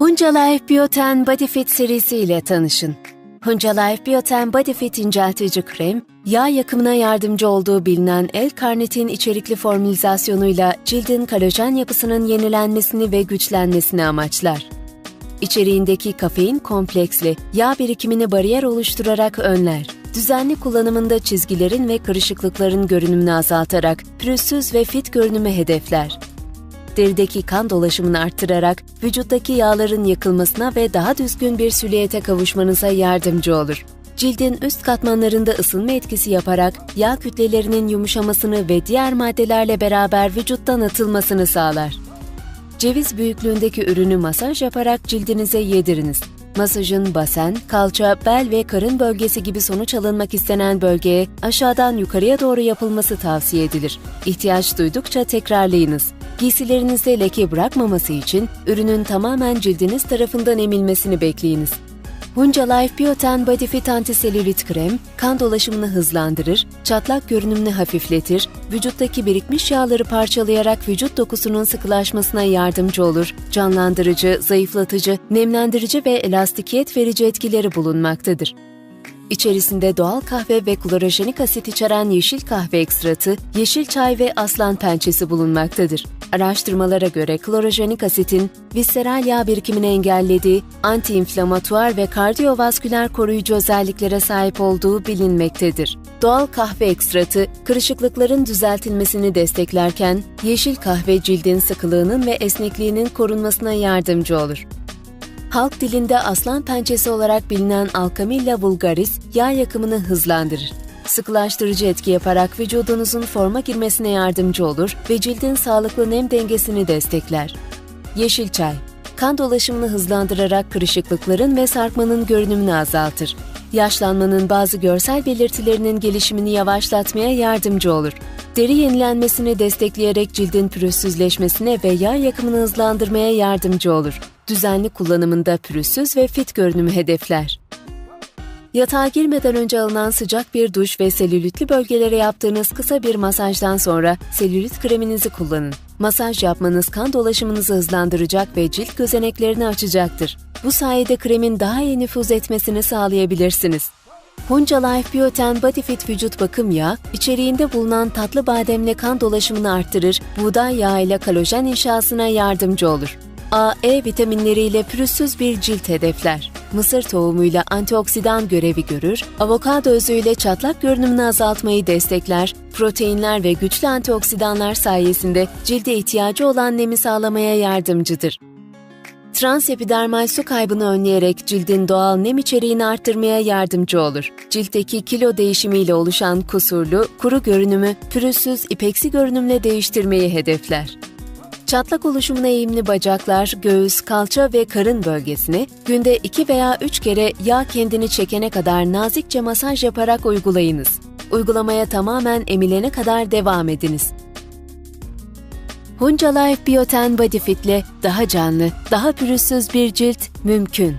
Hunca Life Bioten Body Fit serisi ile tanışın. Hunca Life Bioten Body Fit inceltici krem, yağ yakımına yardımcı olduğu bilinen L-karnitin içerikli formülizasyonuyla cildin kolajen yapısının yenilenmesini ve güçlenmesini amaçlar. İçeriğindeki kafein kompleksli yağ birikimini bariyer oluşturarak önler. Düzenli kullanımında çizgilerin ve kırışıklıkların görünümünü azaltarak pürüzsüz ve fit görünümü hedefler derideki kan dolaşımını arttırarak vücuttaki yağların yakılmasına ve daha düzgün bir silüete kavuşmanıza yardımcı olur. Cildin üst katmanlarında ısınma etkisi yaparak yağ kütlelerinin yumuşamasını ve diğer maddelerle beraber vücuttan atılmasını sağlar. Ceviz büyüklüğündeki ürünü masaj yaparak cildinize yediriniz. Masajın basen, kalça, bel ve karın bölgesi gibi sonuç alınmak istenen bölgeye aşağıdan yukarıya doğru yapılması tavsiye edilir. İhtiyaç duydukça tekrarlayınız. Giysilerinizde leke bırakmaması için ürünün tamamen cildiniz tarafından emilmesini bekleyiniz. Hunca Life Bioten Body Fit Antiselülit Krem, kan dolaşımını hızlandırır, çatlak görünümünü hafifletir, vücuttaki birikmiş yağları parçalayarak vücut dokusunun sıkılaşmasına yardımcı olur, canlandırıcı, zayıflatıcı, nemlendirici ve elastikiyet verici etkileri bulunmaktadır. İçerisinde doğal kahve ve klorojenik asit içeren yeşil kahve ekstratı, yeşil çay ve aslan pençesi bulunmaktadır. Araştırmalara göre klorojenik asitin visceral yağ birikimini engellediği, antiinflamatuar ve kardiyovasküler koruyucu özelliklere sahip olduğu bilinmektedir. Doğal kahve ekstratı, kırışıklıkların düzeltilmesini desteklerken, yeşil kahve cildin sıkılığının ve esnekliğinin korunmasına yardımcı olur. Halk dilinde aslan pençesi olarak bilinen Alkamilla vulgaris yağ yakımını hızlandırır. Sıkılaştırıcı etki yaparak vücudunuzun forma girmesine yardımcı olur ve cildin sağlıklı nem dengesini destekler. Yeşil çay kan dolaşımını hızlandırarak kırışıklıkların ve sarkmanın görünümünü azaltır. Yaşlanmanın bazı görsel belirtilerinin gelişimini yavaşlatmaya yardımcı olur. Deri yenilenmesini destekleyerek cildin pürüzsüzleşmesine ve yağ yakımını hızlandırmaya yardımcı olur. Düzenli kullanımında pürüzsüz ve fit görünümü hedefler. Yatağa girmeden önce alınan sıcak bir duş ve selülitli bölgelere yaptığınız kısa bir masajdan sonra selülit kreminizi kullanın. Masaj yapmanız kan dolaşımınızı hızlandıracak ve cilt gözeneklerini açacaktır. Bu sayede kremin daha iyi nüfuz etmesini sağlayabilirsiniz. Hunca Life Bioten Body Fit vücut bakım yağı, içeriğinde bulunan tatlı bademle kan dolaşımını arttırır, buğday yağı ile kolajen inşasına yardımcı olur. A, E vitaminleriyle pürüzsüz bir cilt hedefler. Mısır tohumuyla antioksidan görevi görür, avokado özüyle çatlak görünümünü azaltmayı destekler, proteinler ve güçlü antioksidanlar sayesinde cilde ihtiyacı olan nemi sağlamaya yardımcıdır. Transepidermal su kaybını önleyerek cildin doğal nem içeriğini arttırmaya yardımcı olur. Ciltteki kilo değişimiyle oluşan kusurlu, kuru görünümü pürüzsüz, ipeksi görünümle değiştirmeyi hedefler. Çatlak oluşumuna eğimli bacaklar, göğüs, kalça ve karın bölgesini günde 2 veya 3 kere yağ kendini çekene kadar nazikçe masaj yaparak uygulayınız. Uygulamaya tamamen emilene kadar devam ediniz. Hunca Life Bioten Body Fit'le daha canlı, daha pürüzsüz bir cilt mümkün.